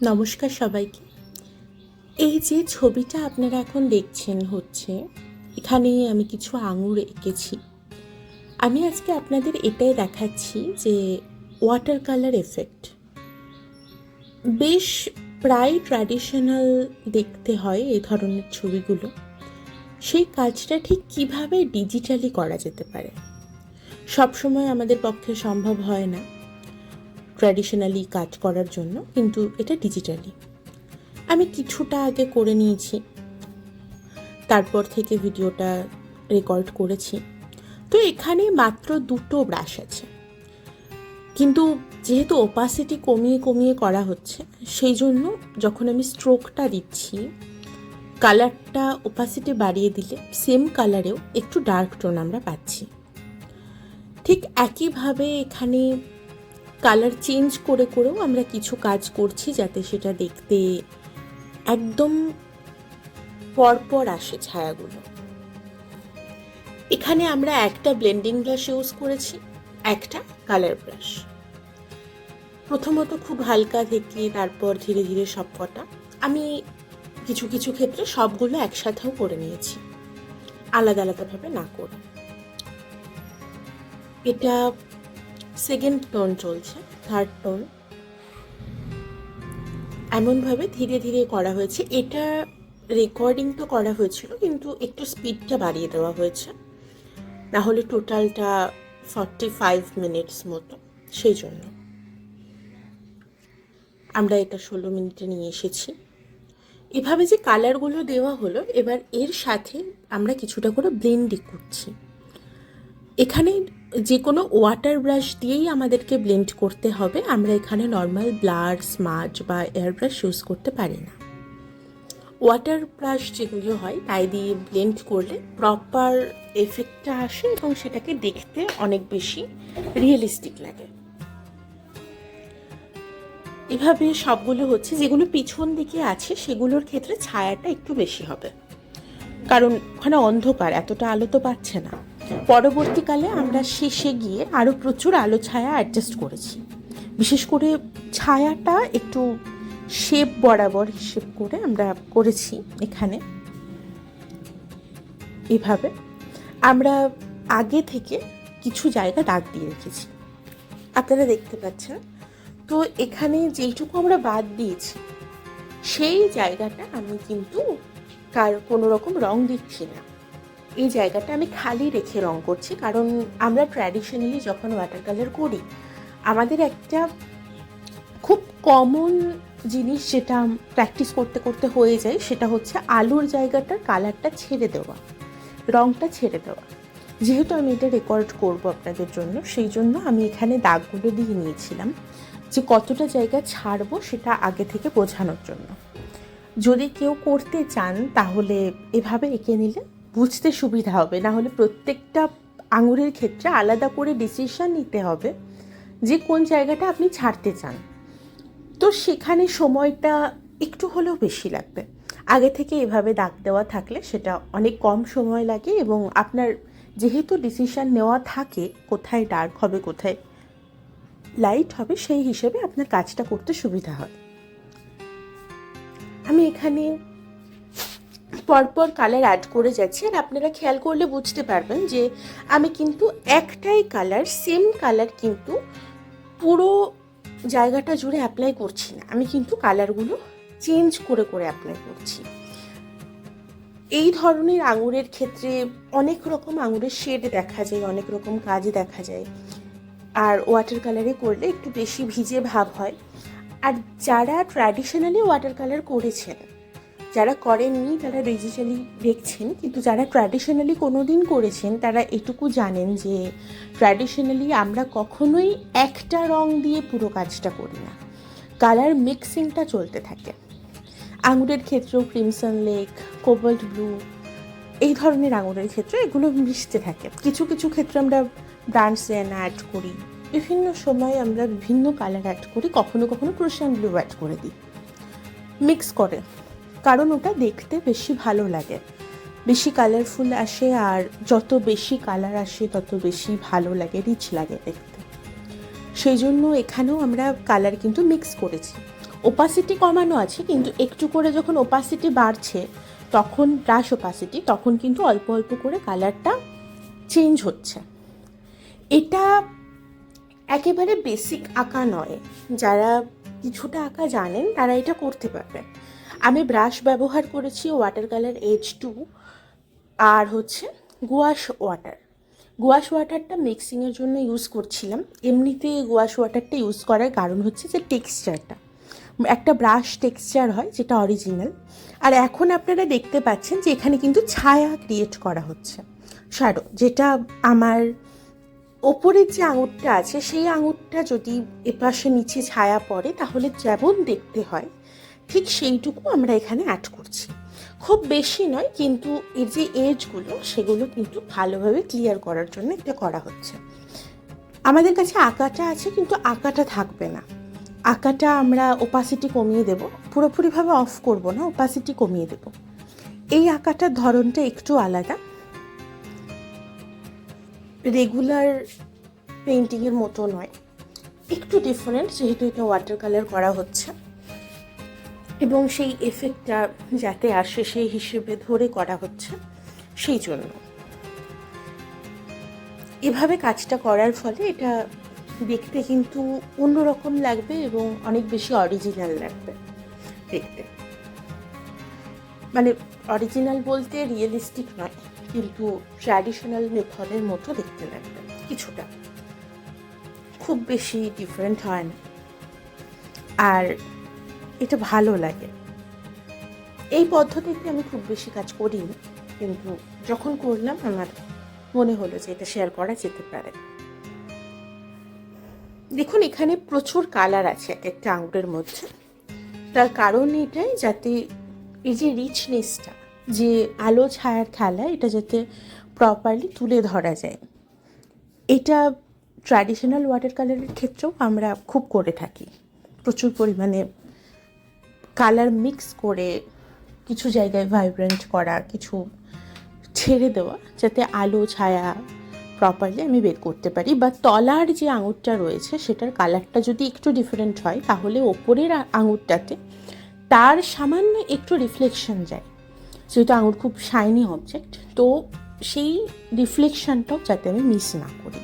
নমস্কার সবাইকে। এই যে ছবিটা আপনারা এখন দেখছেন হচ্ছে এখানে আমি কিছু আঙুর এঁকেছি। আমি আজকে আপনাদের এটাই দেখাচ্ছি যে ওয়াটার কালার এফেক্ট বেশ প্রায় ট্র্যাডিশনাল দেখতে হয় এই ধরনের ছবিগুলো। সেই কাজটা ঠিক কীভাবে ডিজিটালি করা যেতে পারে? সবসময় আমাদের পক্ষে সম্ভব হয় না। ট্র্যাডিশনালি কাজ করার জন্য, কিন্তু এটা ডিজিটালি আমি কিছুটা আগে করে নিয়েছি। তারপর থেকে ভিডিওটা রেকর্ড করেছি। তো এখানে মাত্র দুটো ব্রাশ আছে। কিন্তু যেহেতু ওপাসিটি কমিয়ে কমিয়ে করা হচ্ছে, সেই জন্য যখন আমি স্ট্রোকটা দিচ্ছি কালারটা ওপাসিটি বাড়িয়ে দিলে সেম কালারেও একটু ডার্ক টোন আমরা পাচ্ছি। ঠিক একইভাবে এখানে কালার চেঞ্জ করে করেও আমরা কিছু কাজ করছি যাতে সেটা দেখতে একদম পরপর আসে ছায়াগুলো। এখানে আমরা একটা ব্লেন্ডিং ব্রাশ ইউজ করেছি, একটা কালার ব্রাশ প্রথমত খুব হালকা থেকে তারপর ধীরে ধীরে সব কটা আমি কিছু কিছু ক্ষেত্রে সবগুলো একসাথেও করে নিয়েছি, আলাদা আলাদাভাবে না করে। এটা সেকেন্ড টোন চলছে, থার্ড টোন। এমনভাবে ধীরে ধীরে করা হয়েছে। এটা রেকর্ডিং তো করা হয়েছিল, কিন্তু একটু স্পিডটা বাড়িয়ে দেওয়া হয়েছে। না হলে টোটালটা ফর্টি ফাইভ মিনিটস মতো, সেই জন্য। আমরা এটা ষোলো মিনিটে নিয়ে এসেছি। এভাবে যে কালারগুলো দেওয়া হলো, এবার এর সাথে আমরা কিছুটা করে ব্লেন্ডই করছি। এখানে যে কোনো ওয়াটার ব্রাশ দিয়েই আমাদেরকে ব্লেন্ড করতে হবে। আমরা এখানে নর্মাল ব্লার স্মাজ বা এয়ার ব্রাশ ইউজ করতে পারি না। ওয়াটার ব্রাশ যেগুলো হয়, তাই দিয়ে ব্লেন্ড করলে প্রপার এফেক্টটা আসে এবং সেটাকে দেখতে অনেক বেশি রিয়েলিস্টিক লাগে। এভাবে সবগুলো হচ্ছে, যেগুলো পিছন দিকে আছে, সেগুলোর ক্ষেত্রে ছায়াটা একটু বেশি হবে। কারণ ওখানে অন্ধকার, এতটা আলো তো পাচ্ছে না। পরবর্তীকালে আমরা শেষে গিয়ে আরও প্রচুর আলো, ছায়া অ্যাডজাস্ট করেছি। বিশেষ করে ছায়াটা একটু শেপ বরাবর হিসেব করে আমরা করেছি এখানে। এভাবে আমরা আগে থেকে কিছু জায়গা দাগ দিয়ে রেখেছি। আপনারা দেখতে পাচ্ছেন? তো এখানে যেইটুকু আমরা বাদ দিয়েছি, সেই জায়গাটা আমি কিন্তু কার কোনো রকম রং দিচ্ছি না। এই জায়গাটা আমি খালি রেখে রং করছি, কারণ আমরা ট্র্যাডিশনালি যখন ওয়াটার কালার করি, আমাদের একটা খুব কমন জিনিস যেটা প্র্যাকটিস করতে করতে হয়ে যায়, সেটা হচ্ছে আলুর জায়গাটার কালারটা ছেড়ে দেওয়া, রংটা ছেড়ে দেওয়া। যেহেতু আমি এটা রেকর্ড করব আপনাদের জন্য, সেই জন্য আমি এখানে দাগগুলো দিয়ে নিয়েছিলাম যে কতটা জায়গা ছাড়বো সেটা আগে থেকে বোঝানোর জন্য। যদি কেউ করতে চান, তাহলে এভাবে এঁকে নিলে বুঝতে সুবিধা হবে। না হলে প্রত্যেকটা আঙুরের ক্ষেত্রে আলাদা করে ডিসিশন নিতে হবে যে কোন জায়গাটা আপনি ছাড়তে চান। তো সেখানে সময়টা একটু হলেও বেশি লাগবে। আগে থেকে এভাবে দাগ দেওয়া থাকলে সেটা অনেক কম সময় লাগে এবং আপনার যেহেতু ডিসিশন নেওয়া থাকে কোথায় ডার্ক হবে, কোথায় লাইট হবে, সেই হিসেবে আপনার কাজটা করতে সুবিধা হয়। আমি এখানে পরপর কালার অ্যাড করে যাচ্ছি। আর আপনারা খেয়াল করলে বুঝতে পারবেন যে আমি কিন্তু একটাই কালার সেম কালার কিন্তু পুরো জায়গাটা জুড়ে অ্যাপ্লাই করছি না। আমি কিন্তু কালারগুলো চেঞ্জ করে করে অ্যাপ্লাই করছি। এই ধরনের আঙুরের ক্ষেত্রে অনেক রকম আঙুরের শেড দেখা যায়, অনেক রকম কাজ দেখা যায়। আর ওয়াটার কালারে করলে একটু বেশি ভিজে ভাব হয়। আর যারা ট্র্যাডিশনালি ওয়াটার কালার করেছেন যারা করেননি তারা ডিজিটালি দেখছেন, কিন্তু যারা ট্র্যাডিশনালি কোনো দিন করেছেন, তারা এটুকু জানেন যে ট্র্যাডিশনালি আমরা কখনোই একটা রং দিয়ে পুরো কাজটা করি না। কালার মিক্সিংটা চলতে থাকে। আঙুরের ক্ষেত্রেও ক্রিমসন লেক কোবাল্ট ব্লু এই ধরনের আঙুরের ক্ষেত্রে এগুলো মিশতে থাকে। কিছু কিছু ক্ষেত্রে আমরা ব্রান্ডসেন অ্যাড করি। বিভিন্ন সময় আমরা বিভিন্ন কালার অ্যাড করি, কখনো কখনো ক্রোশান ব্লু অ্যাড করে দিই। মিক্স করে। কারণ ওটা দেখতে বেশি ভালো লাগে। বেশি কালারফুল আসে আর যত বেশি কালার আসে, তত বেশি ভালো লাগে রিচ লাগে দেখতে। সেই জন্য এখানেও আমরা কালার কিন্তু মিক্স করেছি। ওপাসিটি কমানো আছে, কিন্তু একটু করে যখন ওপাসিটি বাড়ছে, তখন ব্রাশ ওপাসিটি তখন কিন্তু অল্প অল্প করে কালারটা চেঞ্জ হচ্ছে। এটা একেবারে বেসিক আঁকা নয়। যারা কিছুটা আঁকা জানেন, তারা এটা করতে পারবেন। আমি ব্রাশ ব্যবহার করেছি ওয়াটার কালার এইচ টু আর হচ্ছে গুয়াশ ওয়াটার গুয়াশ ওয়াটারটা মিক্সিংয়ের জন্য ইউজ করছিলাম। এমনিতে গুয়াশ ওয়াটারটা ইউজ করার কারণ হচ্ছে যে টেক্সচারটা একটা ব্রাশ টেক্সচার হয়, যেটা অরিজিনাল আর এখন আপনারা দেখতে পাচ্ছেন যে এখানে কিন্তু ছায়া ক্রিয়েট করা হচ্ছে। শ্যাডো যেটা আমার ওপরের যে আঙুরটা আছে, সেই আঙুরটা যদি এপাশে নিচে ছায়া পড়ে, তাহলে যেমন দেখতে হয় ঠিক সেইটুকু আমরা এখানে অ্যাড করছি। খুব বেশি নয়, কিন্তু এর যে এজগুলো সেগুলো কিন্তু ভালোভাবে ক্লিয়ার করার জন্য এটা করা হচ্ছে। আমাদের কাছে আঁকাটা আছে, কিন্তু আঁকাটা থাকবে না। আঁকাটা আমরা ওপাসিটি কমিয়ে দেব। পুরোপুরিভাবে অফ করব না ওপাসিটি কমিয়ে দেব। এই আঁকাটার ধরনটা একটু আলাদা। রেগুলার পেন্টিংয়ের মতো নয়। একটু ডিফারেন্ট যেহেতু এটা ওয়াটার কালার করা হচ্ছে। এবং সেই এফেক্টটা যাতে আসে সেই হিসেবে ধরে করা হচ্ছে সেই জন্য। এভাবে কাজটা করার ফলে এটা দেখতে কিন্তু অন্যরকম লাগবে এবং অনেক বেশি অরিজিনাল লাগবে দেখতে। মানে অরিজিনাল বলতে রিয়েলিস্টিক নয়, কিন্তু ট্র্যাডিশনাল মেথডের মতো দেখতে লাগবে কিছুটা। খুব বেশি ডিফারেন্ট হয় না। আর এটা ভালো লাগে। এই পদ্ধতিতে আমি খুব বেশি কাজ করিনি, কিন্তু যখন করলাম আমার মনে হলো যে এটা শেয়ার করা যেতে পারে। দেখুন, এখানে প্রচুর কালার আছে এক একটা আঙুরের মধ্যে। তার কারণ এটাই যাতে এই যে রিচনেসটা যে আলো ছায়ার খেলা, এটা যাতে প্রপারলি তুলে ধরা যায়। এটা ট্র্যাডিশনাল ওয়াটার কালারের ক্ষেত্রেও আমরা খুব করে থাকি। প্রচুর পরিমাণে কালার মিক্স করে কিছু জায়গায় ভাইব্রেন্ট করা, কিছু ছেড়ে দেওয়া, যাতে আলো, ছায়া প্রপারলি আমি বের করতে পারি। বা তলার যে আঙুরটা রয়েছে, সেটার কালারটা যদি একটু ডিফারেন্ট হয়, তাহলে ওপরের আঙুরটাতে তার সামান্য একটু রিফ্লেকশন যায়। যেহেতু আঙুর খুব শাইনি অবজেক্ট তো সেই রিফ্লেকশনটাও যাতে আমি মিস না করি।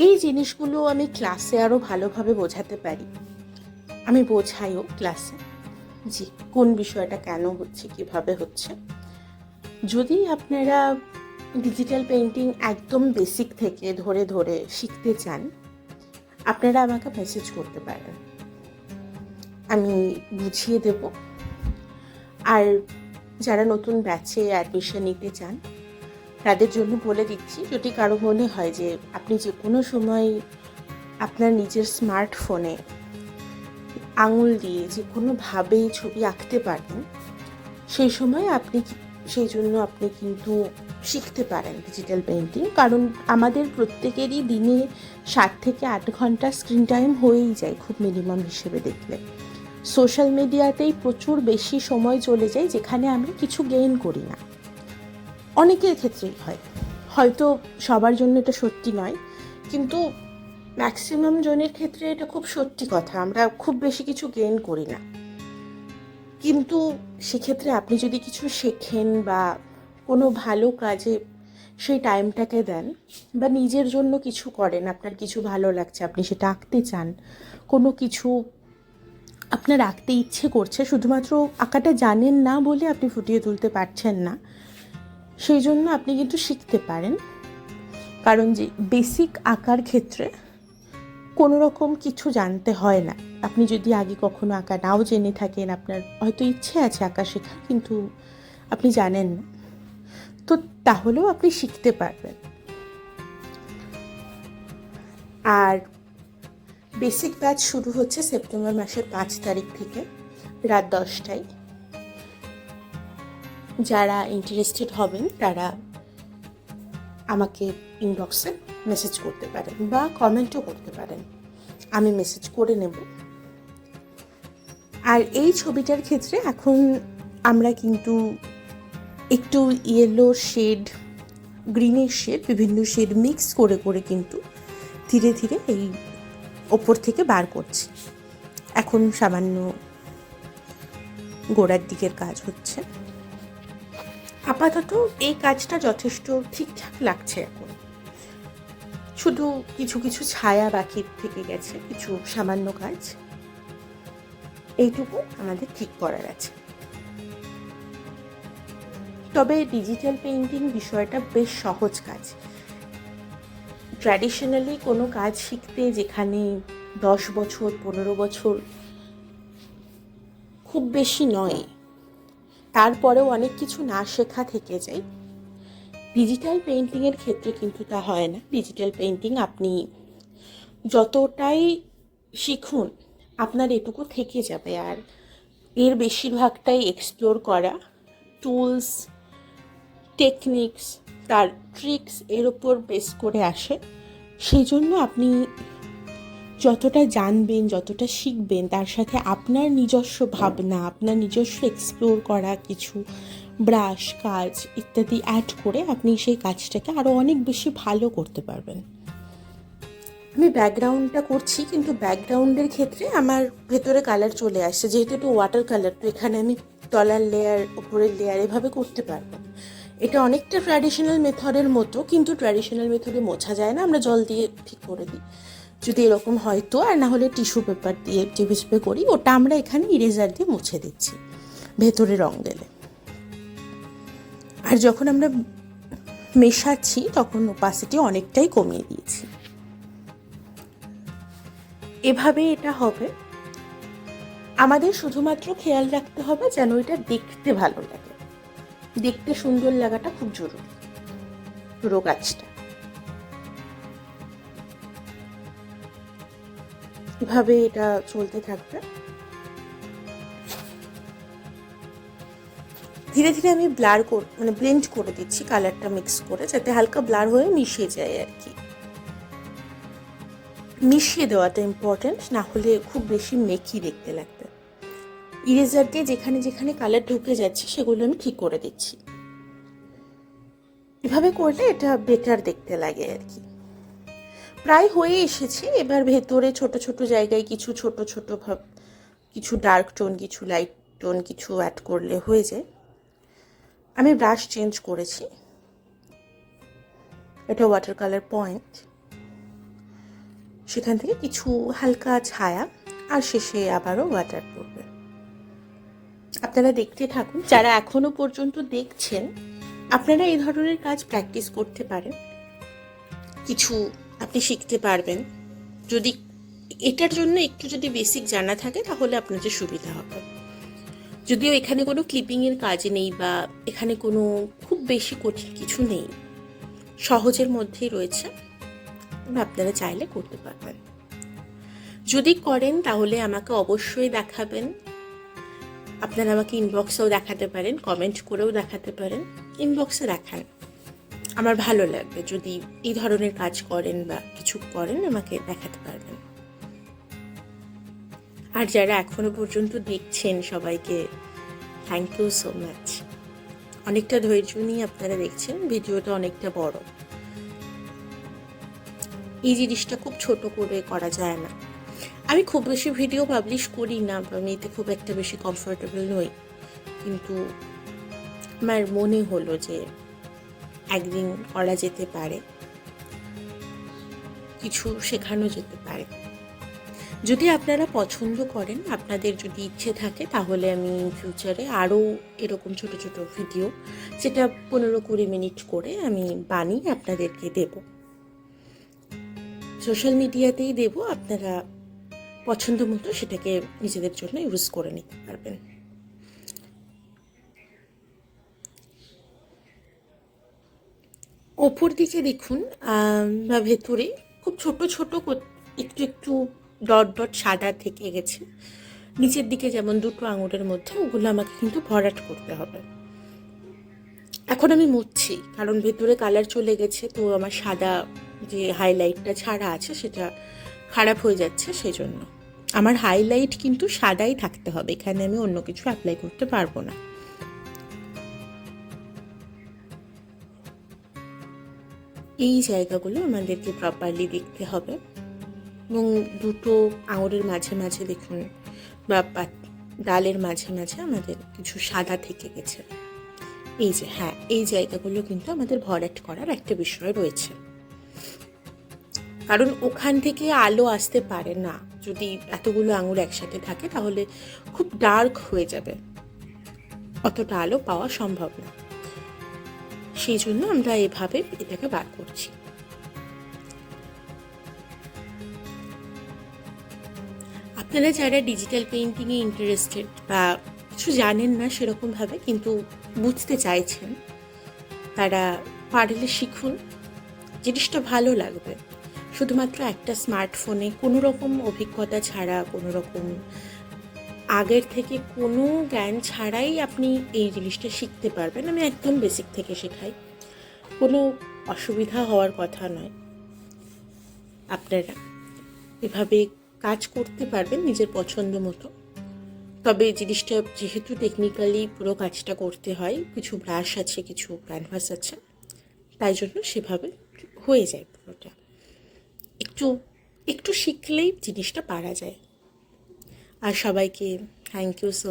এই জিনিসগুলো আমি ক্লাসে আরও ভালোভাবে বোঝাতে পারি। আমি বোঝাইও ক্লাসে। যে কোন বিষয়টা কেন হচ্ছে, কীভাবে হচ্ছে? যদি আপনারা ডিজিটাল পেন্টিং একদম বেসিক থেকে ধরে ধরে শিখতে চান, আপনারা আমাকে মেসেজ করতে পারেন। আমি বুঝিয়ে দেব। আর যারা নতুন ব্যাচে অ্যাডমিশন নিতে চান তাদের জন্য বলে দিচ্ছি, যদি কারও মনে হয় যে আপনি যে কোনো সময় আপনার নিজের স্মার্টফোনে আঙুল দিয়ে যে কোনোভাবে ছবি আঁকতে পারেন, সেই সময় আপনি সেই জন্য আপনি কিন্তু শিখতে পারেন ডিজিটাল পেন্টিং কারণ আমাদের প্রত্যেকেরই দিনে সাত থেকে আট ঘণ্টা স্ক্রিন টাইম হয়েই যায় খুব মিনিমাম হিসেবে দেখলে। সোশ্যাল মিডিয়াতেই প্রচুর বেশি সময় চলে যায় যেখানে আমরা কিছু গেইন করি না। অনেকের ক্ষেত্রেই হয়। হয়তো সবার জন্য এটা সত্যি নয়, কিন্তু ম্যাক্সিমাম জনের ক্ষেত্রে এটা খুব সত্যি কথা। আমরা খুব বেশি কিছু গেইন করি না। কিন্তু সেক্ষেত্রে আপনি যদি কিছু শেখেন বা কোনো ভালো কাজে সেই টাইমটাকে দেন বা নিজের জন্য কিছু করেন, আপনার কিছু ভালো লাগছে, আপনি সেটা আঁকতে চান, কোনো কিছু আপনার আঁকতে ইচ্ছে করছে, শুধুমাত্র আঁকাটা জানেন না বলে আপনি ফুটিয়ে তুলতে পারছেন না সেই জন্য আপনি কিন্তু শিখতে পারেন। কারণ যে বেসিক আঁকার ক্ষেত্রে কোনো রকম কিছু জানতে হয় না। আপনি যদি আগে কখনো আঁকা নাও জেনে থাকেন, আপনার হয়তো ইচ্ছে আছে আঁকা শেখার, কিন্তু আপনি জানেন না। তো তাহলেও আপনি শিখতে পারবেন। আর বেসিক ব্যাচ শুরু হচ্ছে সেপ্টেম্বর মাসের পাঁচ তারিখ থেকে, রাত দশটায়। যারা ইন্টারেস্টেড হবেন, তারা আমাকে ইনবক্সে মেসেজ করতে পারেন বা কমেন্টও করতে পারেন। আমি মেসেজ করে নেব। আর এই ছবিটার ক্ষেত্রে এখন আমরা কিন্তু একটু ইয়েলো শেড গ্রিনের শেড বিভিন্ন শেড মিক্স করে করে কিন্তু ধীরে ধীরে এই ওপর থেকে বার করছি। এখন সামান্য গোড়ার দিকের কাজ হচ্ছে। আপাতত এই কাজটা যথেষ্ট ঠিকঠাক লাগছে এখন। শুধু কিছু কিছু ছায়া বাকি থেকে গেছে, কিছু সামান্য কাজ। এইটুকু আমাদের ঠিক করার আছে। তবে ডিজিটাল পেইন্টিং বিষয়টা বেশ সহজ কাজ। ট্র্যাডিশনালি কোনো কাজ শিখতে যেখানে দশ বছর, পনেরো বছর খুব বেশি নয়। তারপরেও অনেক কিছু না শেখা থেকে যায়। ডিজিটাল পেইন্টিংয়ের ক্ষেত্রে কিন্তু তা হয় না। ডিজিটাল পেইন্টিং আপনি যতটাই শিখুন, আপনার এটুকু থেকে যাবে। আর এর বেশিরভাগটাই এক্সপ্লোর করা। টুলস টেকনিক্স তার ট্রিক্স এর ওপর বেস করে আসে। সেই জন্য আপনি যতটা জানবেন, যতটা শিখবেন, তার সাথে আপনার নিজস্ব ভাবনা, আপনার নিজস্ব এক্সপ্লোর করা, কিছু ব্রাশ কাজ ইত্যাদি অ্যাড করে আপনি সেই কাজটাকে আরও অনেক বেশি ভালো করতে পারবেন। আমি ব্যাকগ্রাউন্ডটা করছি, কিন্তু ব্যাকগ্রাউন্ডের ক্ষেত্রে আমার ভেতরে কালার চলে আসছে। যেহেতু একটু ওয়াটার কালার তো এখানে আমি তলার লেয়ার ওপরের লেয়ার এভাবে করতে পারব। এটা অনেকটা ট্র্যাডিশনাল মেথডের মতো, কিন্তু ট্র্যাডিশনাল মেথডে মোছা যায় না, আমরা জল দিয়ে ঠিক করে দিই। যদি এরকম হয় তো, আর না হলে টিস্যু পেপার দিয়ে চেপে চেপে করি, ওটা আমরা এখানে ইরেজার দিয়ে মুছে দিচ্ছি, ভেতরে রং গেলে। আর যখন আমরা মেশাচ্ছি, তখন ওপাসিটি অনেকটাই কমিয়ে দিয়েছি। এভাবে এটা হবে। আমাদের শুধুমাত্র খেয়াল রাখতে হবে যেন এটা দেখতে ভালো লাগে। দেখতে সুন্দর লাগাটা খুব জরুরি পুরো গাছটা এভাবে এটা চলতে থাকবে? ধীরে ধীরে আমি ব্লার কর মানে ব্লেন্ড করে দিচ্ছি কালারটা মিক্স করে, যাতে হালকা ব্লার হয়ে মিশিয়ে যায় আর কি। মিশিয়ে দেওয়াটা ইম্পর্ট্যান্ট না হলে খুব বেশি মেকি দেখতে লাগবে। ইরেজার দিয়ে যেখানে যেখানে কালার ঢুকে যাচ্ছে, সেগুলো আমি ঠিক করে দিচ্ছি। এভাবে করলে এটা বেটার দেখতে লাগে আর কি। প্রায় হয়ে এসেছে। এবার ভেতরে ছোট ছোট জায়গায় কিছু ছোট ছোট ভাব, কিছু ডার্ক টোন কিছু লাইট টোন কিছু অ্যাড করলে হয়ে যায়। আমি ব্রাশ চেঞ্জ করেছি। এটা ওয়াটার কালার পয়েন্ট সেখান থেকে কিছু হালকা ছায়া আর শেষে আবারও ওয়াটার পড়বে। আপনারা দেখতে থাকুন, যারা এখনও পর্যন্ত দেখছেন, আপনারা এই ধরনের কাজ প্র্যাকটিস করতে পারেন। কিছু আপনি শিখতে পারবেন। যদি এটার জন্য একটু যদি বেসিক জানা থাকে, তাহলে আপনাদের সুবিধা হবে। যদিও এখানে কোনো ক্লিপিংয়ের কাজ নেই বা এখানে কোনো খুব বেশি কঠিন কিছু নেই। সহজের মধ্যেই রয়েছে। আপনারা চাইলে করতে পারবেন। যদি করেন, তাহলে আমাকে অবশ্যই দেখাবেন। আপনারা আমাকে ইনবক্সেও দেখাতে পারেন কমেন্ট করেও দেখাতে পারেন। ইনবক্সে দেখান। আমার ভালো লাগবে। যদি এই ধরনের কাজ করেন বা কিছু করেন, আমাকে দেখাতে পারবেন। আর যারা এখনও পর্যন্ত দেখছেন সবাইকে থ্যাংক ইউ সো মাচ অনেকটা ধৈর্য নিয়ে আপনারা দেখছেন, ভিডিওটা অনেকটা বড়। এই জিনিসটা খুব ছোট করে করা যায় না। আমি খুব বেশি ভিডিও পাবলিশ করি না আমি এতে খুব একটা বেশি কমফোর্টেবল নই। কিন্তু আমার মনে হলো যে একদিন করা যেতে পারে। কিছু শেখানো যেতে পারে। যদি আপনারা পছন্দ করেন, আপনাদের যদি ইচ্ছে থাকে, তাহলে আমি ফিউচারে আরও এরকম ছোট ছোট ভিডিও যেটা পনেরো কুড়ি মিনিট করে আমি বানিয়ে আপনাদেরকে দেব। সোশ্যাল মিডিয়াতেই দেব, আপনারা পছন্দ মতো সেটাকে নিজেদের জন্য ইউজ করে নিতে পারবেন। ওপর দিকে দেখুন বা ভেতরে খুব ছোট ছোট একটু একটু ডট ডট সাদা থেকে গেছে। নিচের দিকে যেমন দুটো আঙুলের মধ্যে, ওগুলো আমাকে কিন্তু ভরাট করতে হবে। এখন আমি মুছছি, কারণ ভেতরে কালার চলে গেছে, তো আমার সাদা যে হাইলাইটটা ছাড়া আছে, সেটা খারাপ হয়ে যাচ্ছে সেই জন্য আমার হাইলাইট কিন্তু সাদাই থাকতে হবে, এখানে আমি অন্য কিছু অ্যাপ্লাই করতে পারব না। এই জায়গাগুলো আমাদেরকে প্রপারলি দেখতে হবে। এবং দুটো আঙুরের মাঝে মাঝে দেখুন, বা ডালের মাঝে মাঝে আমাদের কিছু সাদা থেকে গেছে। এই যে হ্যাঁ এই জায়গাগুলো কিন্তু আমাদের ভরাট করার একটা বিষয় রয়েছে। কারণ ওখান থেকে আলো আসতে পারে না। যদি এতগুলো আঙুর একসাথে থাকে, তাহলে খুব ডার্ক হয়ে যাবে। অতটা আলো পাওয়া সম্ভব না। সেই জন্য আমরা এভাবে এটাকে বার করছি। আপনারা যারা ডিজিটাল পেইন্টিংয়ে ইন্টারেস্টেড বা কিছু জানেন না সেরকমভাবে কিন্তু বুঝতে চাইছেন, তারা পারলে শিখুন। জিনিসটা ভালো লাগবে। শুধুমাত্র একটা স্মার্টফোনে কোনো রকম অভিজ্ঞতা ছাড়া কোনো রকম আগের থেকে কোনো জ্ঞান ছাড়াই আপনি এই জিনিসটা শিখতে পারবেন। আমি একদম বেসিক থেকে শেখাই। কোনো অসুবিধা হওয়ার কথা নয়। আপনারা এভাবে কাজ করতে পারবেন নিজের পছন্দ মতো। তবে জিনিসটা যেহেতু টেকনিক্যালি পুরো কাজটা করতে হয়, কিছু ব্রাশ আছে, কিছু ক্যানভাস আছে, তাই জন্য সেভাবে হয়ে যায় পুরোটা। একটু একটু শিখলেই জিনিসটা পারা যায়। আর সবাইকে থ্যাংক ইউ সো